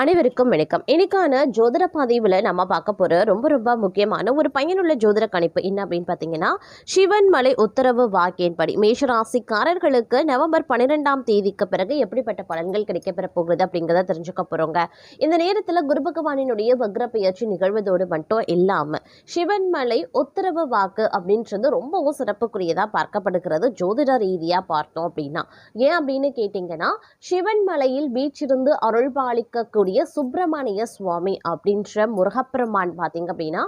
அனைவருக்கும் வணக்கம். இன்னைக்கான ஜோதிட பதிவில் நம்ம பார்க்க போகிற ரொம்ப ரொம்ப முக்கியமான ஒரு பயனுள்ள ஜோதிட கணிப்பு என்ன அப்படின்னு பார்த்தீங்கன்னா சிவன் மலை உத்தரவு வாக்கியின்படி மேஷராசிக்காரர்களுக்கு நவம்பர் பன்னிரெண்டாம் தேதிக்கு பிறகு எப்படிப்பட்ட பலன்கள் கிடைக்கப்பெற போகுது அப்படிங்கிறத தெரிஞ்சுக்க போகிறோங்க இந்த நேரத்தில் குரு பகவானினுடைய வக்ர பெயர்ச்சி நிகழ்வதோடு மட்டும் இல்லாமல் சிவன் மலை உத்தரவு வாக்கு அப்படின்றது ரொம்பவும் சிறப்புக்குரியதாக பார்க்கப்படுகிறது ஜோதிட ரீதியாக பார்த்தோம் அப்படின்னா. ஏன் அப்படின்னு கேட்டிங்கன்னா சிவன் மலையில் வீற்றிருந்து அருள் பாலிக்கக்கூடிய இருக்கக்கூடிய சுப்பிரமணிய சுவாமி அப்படின்ற முருகப்பெருமான் பார்த்தீங்க அப்படின்னா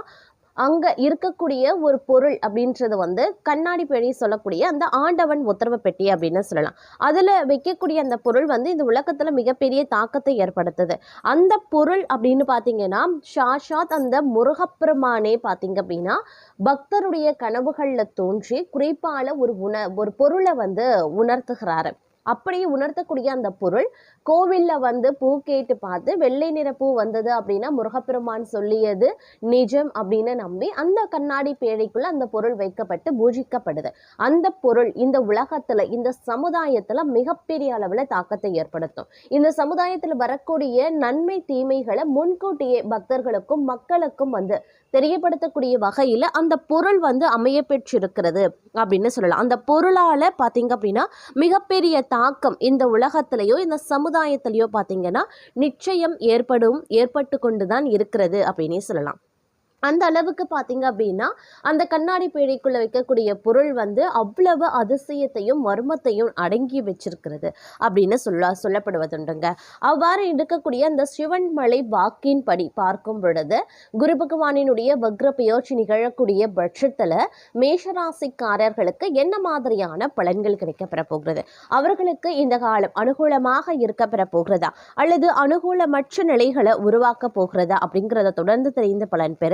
அங்கே இருக்கக்கூடிய ஒரு பொருள் அப்படின்றது வந்து கண்ணாடி பெணி சொல்லக்கூடிய அந்த ஆண்டவன் உத்தரவு பெட்டி அப்படின்னு சொல்லலாம். அதில் வைக்கக்கூடிய அந்த பொருள் வந்து இந்த உலகத்தில் மிகப்பெரிய தாக்கத்தை ஏற்படுத்துது. அந்த பொருள் அப்படின்னு பார்த்தீங்கன்னா ஷாஷாத் அந்த முருகப்பெருமானே பார்த்தீங்க அப்படின்னா பக்தருடைய கனவுகளில் தோன்றி குறிப்பால ஒரு உண ஒரு பொருளை வந்து உணர்த்துகிறாரு. அப்படியே உணர்த்தக்கூடிய அந்த பொருள். கோவில்ல வந்து பூ கேட்டு பார்த்து வெள்ளை நிற பூ வந்தது அப்படின்னா முருகப்பெருமான் சொல்லியது நிஜம் அப்படின்னு நம்பி அந்த கண்ணாடி பேழைக்குள்ள அந்த பொருள் வைக்கப்பட்டு பூஜிக்கப்படுது. அந்த பொருள் இந்த உலகத்துல இந்த சமுதாயத்துல மிகப்பெரிய அளவுல தாக்கத்தை ஏற்படுத்தும். இந்த சமுதாயத்துல வரக்கூடிய நன்மை தீமைகளை முன்கூட்டியே பக்தர்களுக்கும் மக்களுக்கும் வந்து தெரியப்படுத்தக்கூடிய வகையில அந்த பொருள் வந்து அமைய பெற்றிருக்கிறது அப்படின்னு சொல்லலாம். அந்த பொருளால பாத்தீங்க அப்படின்னா மிகப்பெரிய தாக்கம் இந்த உலகத்திலையோ இந்த சமுதாயத்திலையோ பார்த்தீங்கன்னா நிச்சயம் ஏற்படும் ஏற்பட்டு கொண்டு தான் இருக்கிறது அப்படின்னே சொல்லலாம். அந்த அளவுக்கு பார்த்தீங்க அப்படின்னா அந்த கண்ணாடி பேழைக்குள்ளே வைக்கக்கூடிய பொருள் வந்து அவ்வளவு அதிசயத்தையும் மர்மத்தையும் அடங்கி வச்சிருக்கிறது அப்படின்னு சொல்ல சொல்லப்படுவதுண்டுங்க. அவ்வாறு இருக்கக்கூடிய அந்த சிவன்மலை வாக்கின்படி பார்க்கும் பொழுது குரு பகவானினுடைய வக்ர பெயர்ச்சி நிகழக்கூடிய பட்சத்தில் மேஷராசிக்காரர்களுக்கு என்ன மாதிரியான பலன்கள் கிடைக்கப்பெற போகிறது? அவர்களுக்கு இந்த காலம் அனுகூலமாக இருக்கப்பெற போகிறதா? அல்லது அனுகூலமற்ற நிலைகளை உருவாக்க போகிறதா? அப்படிங்கிறத தொடர்ந்து தெரிந்த பலன் பெற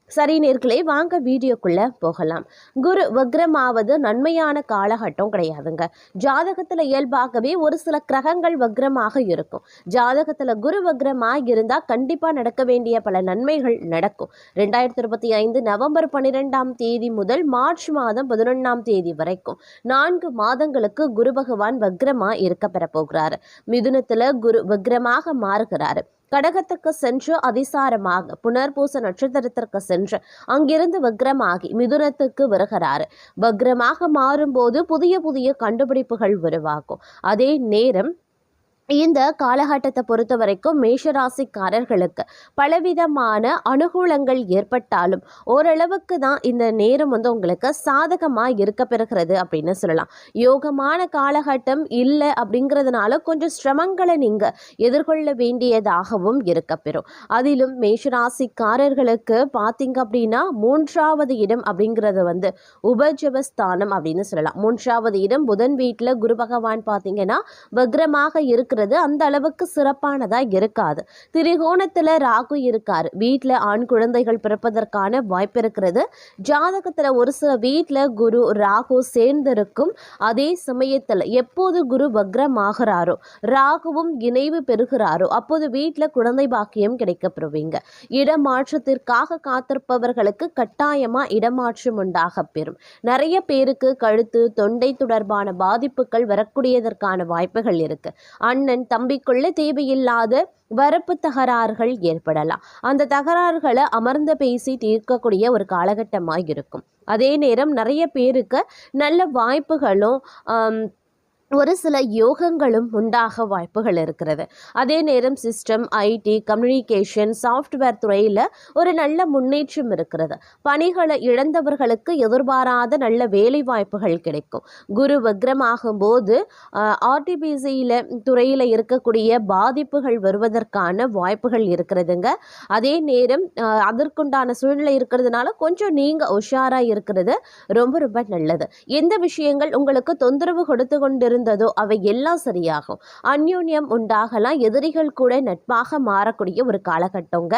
சரி நேர்களே வாங்க வீடியோக்குள்ளே போகலாம். குரு வக்ரமாவது நன்மையான காலகட்டம் கிடையாதுங்க. ஜாதகத்தில் இயல்பாகவே ஒரு சில கிரகங்கள் வக்ரமாக இருக்கும். ஜாதகத்தில் குரு வக்ரமாக இருந்தால் கண்டிப்பாக நடக்க வேண்டிய பல நன்மைகள் நடக்கும். ரெண்டாயிரத்தி இருபத்தி ஐந்து நவம்பர் பன்னிரெண்டாம் தேதி முதல் மார்ச் மாதம் பதினொன்றாம் தேதி வரைக்கும் நான்கு மாதங்களுக்கு குரு பகவான் வக்ரமாக இருக்க பெற போகிறாரு மிதுனத்தில் குரு வக்ரமாக மாறுகிறாரு. கடகத்துக்கு சென்று அதிசாரமாக புனர்பூச நட்சத்திரத்திற்கு சென்று அங்கிருந்து வக்ரமாகி மிதுனத்துக்கு வருகிறாரு. வக்ரமாக மாறும்போது புதிய புதிய கண்டுபிடிப்புகள் உருவாகும். அதே நேரம் இந்த காலகட்டத்தை பொறுத்த வரைக்கும் மேஷராசிக்காரர்களுக்கு பலவிதமான அனுகூலங்கள் ஏற்பட்டாலும் ஓரளவுக்கு தான் இந்த நேரம் வந்து உங்களுக்கு சாதகமாக இருக்க பெறுகிறது அப்படின்னு சொல்லலாம். யோகமான காலகட்டம் இல்லை அப்படிங்கிறதுனால கொஞ்சம் சிரமங்களை நீங்கள் எதிர்கொள்ள வேண்டியதாகவும் இருக்க பெறும். அதிலும் மேஷராசிக்காரர்களுக்கு பார்த்தீங்க அப்படின்னா மூன்றாவது இடம் அப்படிங்கிறது வந்து உபஜபஸ்தானம் அப்படின்னு சொல்லலாம். மூன்றாவது இடம் புதன் வீட்டில் குரு பகவான் பார்த்தீங்கன்னா வக்ரமாக இருக்கிற இருக்கிறது அந்த அளவுக்கு சிறப்பானதாக இருக்காது. திரிகோணத்தில் ராகு இருக்கார். வீட்டில் ஆண் குழந்தைகள் பிறப்பதற்கான வாய்ப்பு இருக்கிறது. ஜாதகத்தில் ஒரு சில வீட்டில் குரு ராகு சேர்ந்திருக்கும். அதே சமயத்தில் எப்போது குரு வக்ரமாகிறாரோ ராகுவும் இணைவு பெறுகிறாரோ அப்போது வீட்டில் குழந்தை பாக்கியம் கிடைக்கப்பெறுவீங்க. இடமாற்றத்திற்காக காத்திருப்பவர்களுக்கு கட்டாயமாக இடமாற்றம் உண்டாக பெறும். நிறைய பேருக்கு கழுத்து தொண்டை தொடர்பான பாதிப்புகள் வரக்கூடியதற்கான வாய்ப்புகள் இருக்கு. அண்ணன் தம்பிக்குள்ள தேவையில்லாத வரப்பு தகராறுகள் ஏற்படலாம். அந்த தகராறுகளை அமர்ந்து பேசி தீர்க்கக்கூடிய ஒரு காலகட்டமாக இருக்கும் அதே நேரம் நிறைய பேருக்கு நல்ல வாய்ப்புகளும் ஒரு சில யோகங்களும் உண்டாக வாய்ப்புகள் இருக்கிறது. அதே நேரம் சிஸ்டம் ஐடி கம்யூனிகேஷன் சாஃப்ட்வேர் துறையில் ஒரு நல்ல முன்னேற்றம் இருக்கிறது. பணிகளை இழந்தவர்களுக்கு எதிர்பாராத நல்ல வேலை வாய்ப்புகள் கிடைக்கும். குரு வக்ரமாகும் போது ஆர்டிபிசியில் துறையில் இருக்கக்கூடிய பாதிப்புகள் வருவதற்கான வாய்ப்புகள் இருக்கிறதுங்க. அதே நேரம் அதற்குண்டான சூழ்நிலை இருக்கிறதுனால கொஞ்சம் நீங்கள் உஷாராக இருக்கிறது ரொம்ப ரொம்ப நல்லது. எந்த விஷயங்கள் உங்களுக்கு தொந்தரவு கொடுத்து கொண்டிருந்த இருந்ததோ அவை எல்லாம் சரியாகும். அந்யோன்யம் உண்டாகலாம் எதிரிகள் கூட நட்பாக மாறக்கூடிய ஒரு காலகட்டங்க.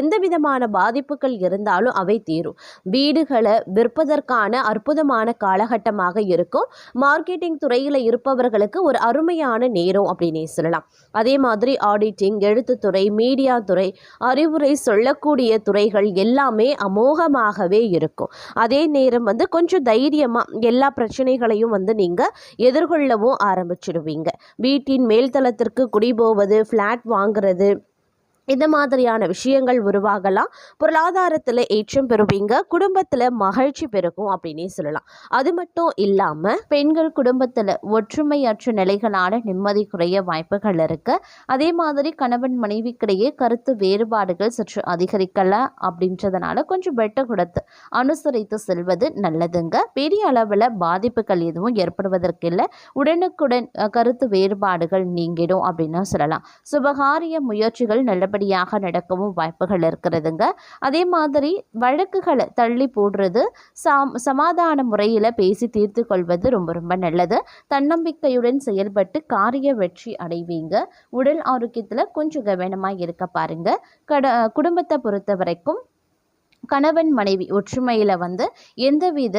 எந்த விதமான பாதிப்புகள் இருந்தாலும் அவை தீரும். வீடுகளை விற்பதற்கான அற்புதமான காலகட்டமாக இருக்கும். மார்க்கெட்டிங் துறையில் இருப்பவர்களுக்கு ஒரு அருமையான நேரம் அப்படின்னே சொல்லலாம். அதே மாதிரி ஆடிட்டிங் எழுத்துத்துறை மீடியா துறை அறிவுரை சொல்லக்கூடிய துறைகள் எல்லாமே அமோகமாகவே இருக்கும். அதே நேரம் வந்து கொஞ்சம் தைரியமாக எல்லா பிரச்சனைகளையும் வந்து நீங்கள் எதிர்கொள்ளவும் ஆரம்பிச்சிடுவீங்க. வீட்டின் மேல்தளத்திற்கு குடி போவது ஃப்ளாட் வாங்குறது இந்த மாதிரியான விஷயங்கள் உருவாகலாம். பொருளாதாரத்தில் ஏற்றம் பெறுவீங்க. குடும்பத்தில் மகிழ்ச்சி பெருகும் அப்படின்னே சொல்லலாம். அது மட்டும் இல்லாமல் பெண்கள் குடும்பத்தில் ஒற்றுமையற்ற நிலைகளான நிம்மதி குறைய வாய்ப்புகள் இருக்கு. அதே மாதிரி கணவன் மனைவிக்கிடையே கருத்து வேறுபாடுகள் சற்று அதிகரிக்கலை அப்படின்றதுனால கொஞ்சம் வெட்ட கொடுத்து அனுசரித்து செல்வது நல்லதுங்க. பெரிய அளவில் பாதிப்புகள் எதுவும் ஏற்படுவதற்கு இல்லை. உடனுக்குடன் கருத்து வேறுபாடுகள் நீங்கிடும் அப்படின்னு சொல்லலாம். சுபகாரிய முயற்சிகள் நல்ல நல்லபடியாக நடக்கவும் வாய்ப்புகள் இருக்கிறதுங்க. அதே மாதிரி வழக்குகளை தள்ளி போடுறது சாம் சமாதான முறையில் பேசி தீர்த்து கொள்வது ரொம்ப ரொம்ப நல்லது. தன்னம்பிக்கையுடன் செயல்பட்டு காரிய வெற்றி அடைவீங்க. உடல் ஆரோக்கியத்தில் கொஞ்சம் கவனமாக இருக்க பாருங்க. கட குடும்பத்தை பொறுத்த வரைக்கும் கணவன் மனைவி ஒற்றுமையில் வந்து எந்தவித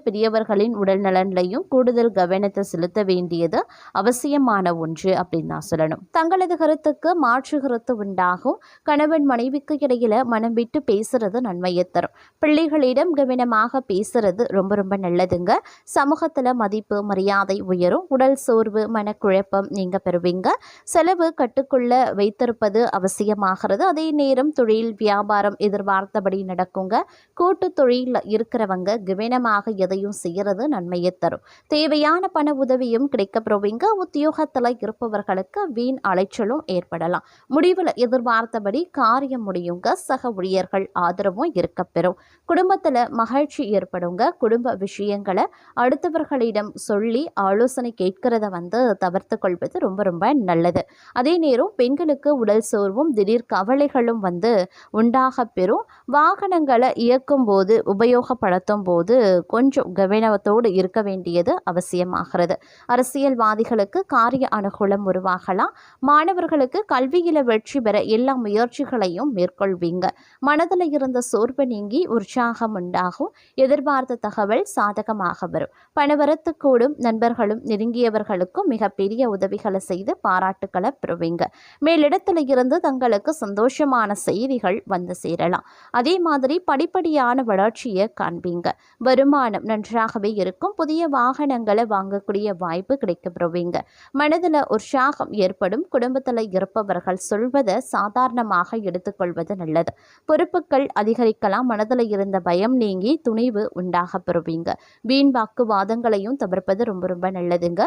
பெரியவர்களின் உடல் நலன்லையும் கூடுதல் கவனத்தை செலுத்த வேண்டியது அவசியமான ஒன்று அப்படின்னு நான் சொல்லணும். தங்களது கருத்துக்கு மாற்று கருத்து உண்டாகும். கணவன் மனைவிக்கு இடையில மனம் விட்டு பேசுறது நன்மையை தரும். பிள்ளைகளிடம் கவனமாக பேசுறது ரொம்ப ரொம்ப நல்லதுங்க. சமூகத்தில் மதிப்பு மரியாதை உயரும். உடல் சோர்வு மனக்குழப்பம் நீங்க பெறுவீங்க. செலவு கட்டுக்குள்ள வைத்திருப்பது அவசியமாகிறது. அதே நேரம் தொழில் வியாபாரம் எதிர்பார்த்தபடி நடக்குங்க. கூட்டு தொழில் இருக்கிறவங்க கவனமாக எதையும் செய்யறது நன்மையை தரும். தேவையான பண உதவியும் கிடைக்கப்பெறுவீங்க உத்தியோகத்தில் இருப்பவர்களுக்கு வீண் அலைச்சலும் ஏற்படலாம். முடிவில் எதிர்பார்த்தபடி காரியம் முடியுங்க சக ஊழியர்கள் ஆதரவும் இருக்கப்பெறும். குடும்பத்தில் மகிழ்ச்சி ஏற்படுங்க குடும்ப விஷயங்களை அடுத்தவர்களிடம் சொல்லி ஆலோசனை கேட்கிறத வந்து தவிர்த்து கொள்வது ரொம்ப ரொம்ப நல்லது. அதே நேரம் பெண்களுக்கு உடல் சோர்வும் திடீர் கவலைகளும் வந்து உண்டாக பெறும். வாகனங்களை இயக்கும் போது உபயோகப்படுத்தும் போது கொஞ்சம் கொஞ்சம் கவனத்தோடு இருக்க வேண்டியது அவசியமாகிறது. அரசியல்வாதிகளுக்கு காரிய அனுகூலம் உருவாகலாம். மாணவர்களுக்கு கல்வியில வெற்றி பெற எல்லா முயற்சிகளையும் மேற்கொள்வீங்க. மனதில் இருந்த சோர்வு நீங்கி உற்சாகம் உண்டாகும். எதிர்பார்த்த தகவல் சாதகமாக வரும். பணவரத்து கூடும். நண்பர்களும் நெருங்கியவர்களுக்கும் மிகப்பெரிய உதவிகளை செய்து பாராட்டுக்களை பெறுவீங்க. மேலிடத்துல இருந்து தங்களுக்கு சந்தோஷமான செய்திகள் வந்து சேரலாம். அதே மாதிரி படிப்படியான வளர்ச்சியை காண்பீங்க. வருமானம் நன்றாகவே இருக்கும். புதிய வாகனங்களை வாங்கக்கூடிய வாய்ப்பு கிடைக்கப்படுவீங்க மனதில் உற்சாகம் ஏற்படும். குடும்பத்தில் இருப்பவர்கள் சொல்வதை சாதாரணமாக எடுத்துக்கொள்வது நல்லது. பொறுப்புகள் அதிகரிக்கலாம். மனதில் இருந்த பயம் நீங்கி துணிவு உண்டாக பெறுவீங்க. வீண் வாக்குவாதங்களையும் தவிர்ப்பது ரொம்ப ரொம்ப நல்லதுங்க.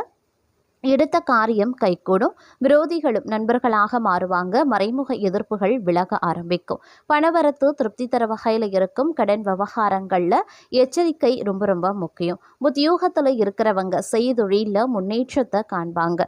எடுத்த காரியம் கைகூடும். விரோதிகளும் நண்பர்களாக மாறுவாங்க. மறைமுக எதிர்ப்புகள் விலக ஆரம்பிக்கும். பணவரத்து திருப்தி தர வகையில் இருக்கும் கடன் விவகாரங்களில் எச்சரிக்கை ரொம்ப ரொம்ப முக்கியம். உத்தியோகத்தில் இருக்கிறவங்க செய்தொழிலில் முன்னேற்றத்தை காண்பாங்க.